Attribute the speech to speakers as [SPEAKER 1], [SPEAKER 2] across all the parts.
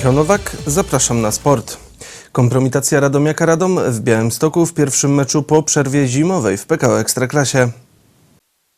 [SPEAKER 1] Michał Nowak, zapraszam na sport. Kompromitacja Radomiaka Radom w Białymstoku w pierwszym meczu po przerwie zimowej w PKO Ekstraklasie.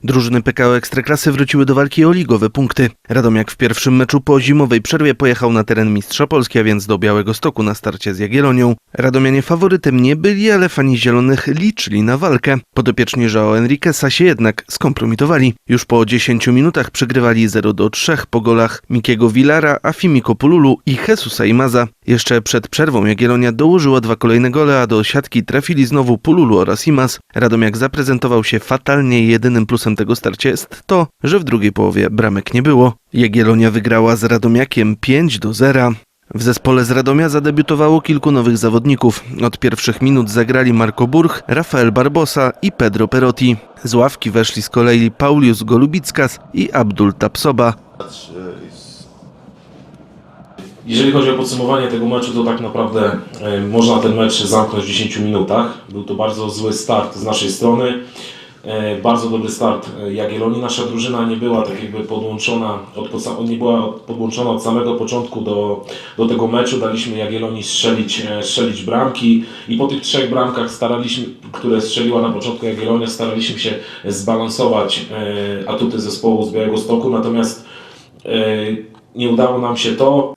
[SPEAKER 1] Drużyny PKO Ekstraklasy wróciły do walki o ligowe punkty. Radomiak w pierwszym meczu po zimowej przerwie pojechał na teren Mistrza Polski, a więc do Białego Stoku na starcie z Jagiellonią. Radomianie faworytem nie byli, ale fani zielonych liczyli na walkę. Podopieczni Joao Enriqueza się jednak skompromitowali. Już po 10 minutach przegrywali 0 do 3 po golach Mikiego Villara, Afimiko Pululu i Jesusa Imaza. Jeszcze przed przerwą Jagiellonia dołożyła dwa kolejne gole, a do siatki trafili znowu Pululu oraz Imaz. Radomiak zaprezentował się fatalnie. Jedynym plusem tego starcia jest to, że w drugiej połowie bramek nie było. Jagiellonia wygrała z Radomiakiem 5 do 0. W zespole z Radomia zadebiutowało kilku nowych zawodników. Od pierwszych minut zagrali Marco Burch, Rafael Barbosa i Pedro Perotti. Z ławki weszli z kolei Paulius Golubickas i Abdul Tapsoba.
[SPEAKER 2] Jeżeli chodzi o podsumowanie tego meczu, to tak naprawdę e, można ten mecz zamknąć w 10 minutach. Był to bardzo zły start z naszej strony. E, Bardzo dobry start e, Jagiellonii. Nasza drużyna nie była tak jakby podłączona od, nie była od- podłączona od samego początku do, do tego meczu. Daliśmy Jagiellonii strzelić, e, strzelić bramki i po tych trzech bramkach staraliśmy, które strzeliła na początku Jagiellonia, staraliśmy się zbalansować atuty zespołu z Białego Stoku. Natomiast nie udało nam się to.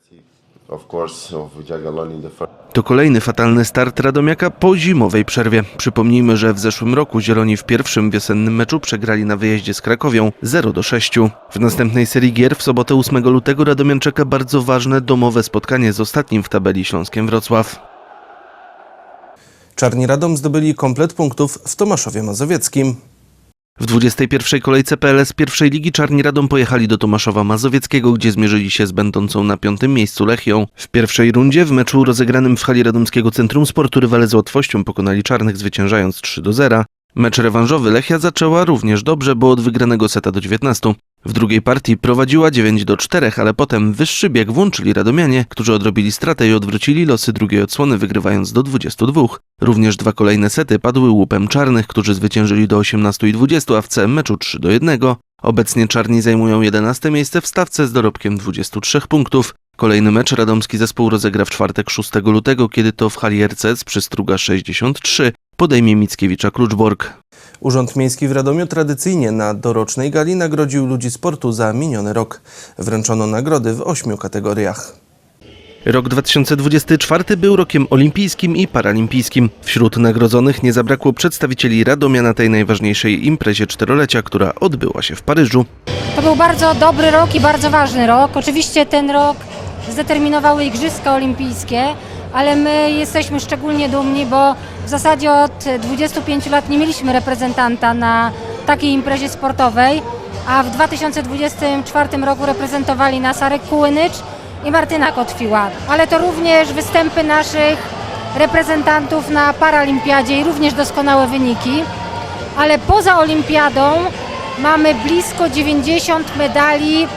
[SPEAKER 3] of course, of.
[SPEAKER 1] To kolejny fatalny start Radomiaka po zimowej przerwie. Przypomnijmy, że w zeszłym roku Zieloni w pierwszym wiosennym meczu przegrali na wyjeździe z Krakowią 0 do 6. W następnej serii gier w sobotę 8 lutego Radomian czeka bardzo ważne domowe spotkanie z ostatnim w tabeli Śląskiem Wrocław. Czarni Radom zdobyli komplet punktów w Tomaszowie Mazowieckim. W 21. kolejce PLS pierwszej ligi Czarni Radom pojechali do Tomaszowa Mazowieckiego, gdzie zmierzyli się z będącą na piątym miejscu Lechią. W pierwszej rundzie w meczu rozegranym w hali Radomskiego Centrum Sportu rywale z łatwością pokonali Czarnych zwyciężając 3 do 0. Mecz rewanżowy Lechia zaczęła również dobrze, bo od wygranego seta do 19. W drugiej partii prowadziła 9 do 4, ale potem wyższy bieg włączyli Radomianie, którzy odrobili stratę i odwrócili losy drugiej odsłony, wygrywając do 22. Również dwa kolejne sety padły łupem czarnych, którzy zwyciężyli do 18 i 20, a w całym meczu 3 do 1. Obecnie czarni zajmują 11 miejsce w stawce z dorobkiem 23 punktów. Kolejny mecz radomski zespół rozegra w czwartek 6 lutego, kiedy to w hali RCS przy Struga 63 podejmie Mickiewicza Kluczbork. Urząd Miejski w Radomiu tradycyjnie na dorocznej gali nagrodził ludzi sportu za miniony rok. Wręczono nagrody w ośmiu kategoriach. Rok 2024 był rokiem olimpijskim i paralimpijskim. Wśród nagrodzonych nie zabrakło przedstawicieli Radomia na tej najważniejszej imprezie czterolecia, która odbyła się w Paryżu.
[SPEAKER 4] To był bardzo dobry rok i bardzo ważny rok. Oczywiście ten rok zdeterminowały Igrzyska Olimpijskie, ale my jesteśmy szczególnie dumni, bo w zasadzie od 25 lat nie mieliśmy reprezentanta na takiej imprezie sportowej, a w 2024 roku reprezentowali nas Arek Kułynycz i Martyna Kotwiła. Ale to również występy naszych reprezentantów na Paralimpiadzie i również doskonałe wyniki. Ale poza olimpiadą mamy blisko 90 medali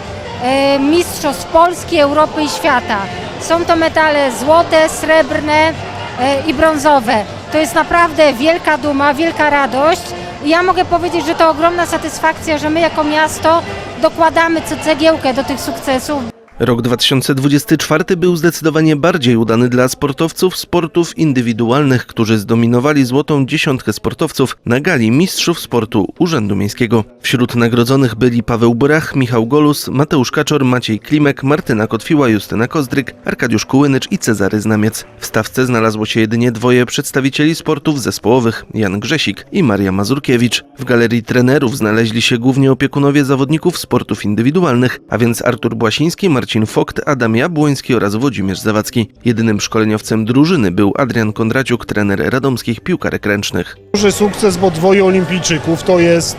[SPEAKER 4] e, mistrzostw Polski, Europy i świata. Są to medale złote, srebrne e, i brązowe. To jest naprawdę wielka duma, wielka radość. I ja mogę powiedzieć, że to ogromna satysfakcja, że my jako miasto dokładamy cegiełkę do tych sukcesów.
[SPEAKER 1] Rok 2024 był zdecydowanie bardziej udany dla sportowców sportów indywidualnych, którzy zdominowali złotą dziesiątkę sportowców na gali Mistrzów Sportu Urzędu Miejskiego. Wśród nagrodzonych byli Paweł Brach, Michał Golus, Mateusz Kaczor, Maciej Klimek, Martyna Kotwiła, Justyna Kozdryk, Arkadiusz Kułynycz i Cezary Znamiec. W stawce znalazło się jedynie dwoje przedstawicieli sportów zespołowych, Jan Grzesik i Maria Mazurkiewicz. W galerii trenerów znaleźli się głównie opiekunowie zawodników sportów indywidualnych, a więc Artur Błasiński, Marcin Fokt, Adam Jabłoński oraz Włodzimierz Zawadzki. Jedynym szkoleniowcem drużyny był Adrian Kondraciuk, trener radomskich piłkarek ręcznych.
[SPEAKER 5] duży sukces, bo dwoje olimpijczyków to jest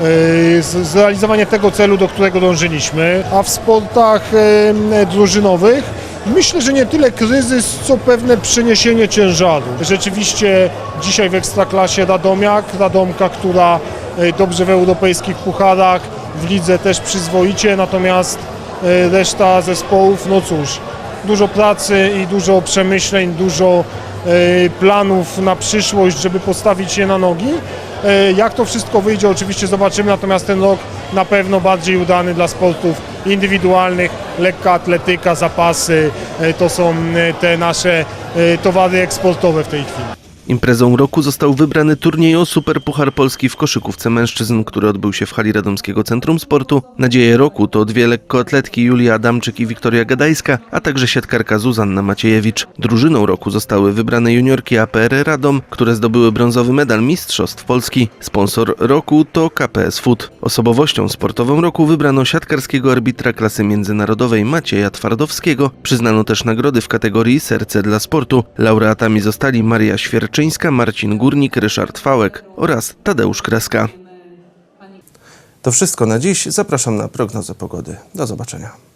[SPEAKER 5] e, zrealizowanie tego celu, do którego dążyliśmy. A w sportach drużynowych myślę, że nie tyle kryzys, co pewne przeniesienie ciężaru. Rzeczywiście dzisiaj w Ekstraklasie Radomiak, Radomka, która e, dobrze w europejskich pucharach, w lidze też przyzwoicie, natomiast reszta zespołów, no cóż, dużo pracy i dużo przemyśleń, dużo e, planów na przyszłość, żeby postawić je na nogi. E, Jak to wszystko wyjdzie, oczywiście zobaczymy, natomiast ten rok na pewno bardziej udany dla sportów indywidualnych, lekka atletyka, zapasy, e, to są e, te nasze e, towary eksportowe w tej chwili.
[SPEAKER 1] Imprezą roku został wybrany turniej o Superpuchar Polski w koszykówce mężczyzn, który odbył się w hali Radomskiego Centrum Sportu. Nadzieje roku to dwie lekkoatletki Julia Adamczyk i Wiktoria Gadajska, a także siatkarka Zuzanna Maciejewicz. Drużyną roku zostały wybrane juniorki APR Radom, które zdobyły brązowy medal Mistrzostw Polski. Sponsor roku to KPS Food. Osobowością sportową roku wybrano siatkarskiego arbitra klasy międzynarodowej Macieja Twardowskiego. Przyznano też nagrody w kategorii Serce dla Sportu. Laureatami zostali Maria Świerczyńska, Marcin Górnik, Ryszard Fałek oraz Tadeusz Kreska. To wszystko na dziś. Zapraszam na prognozę pogody. Do zobaczenia.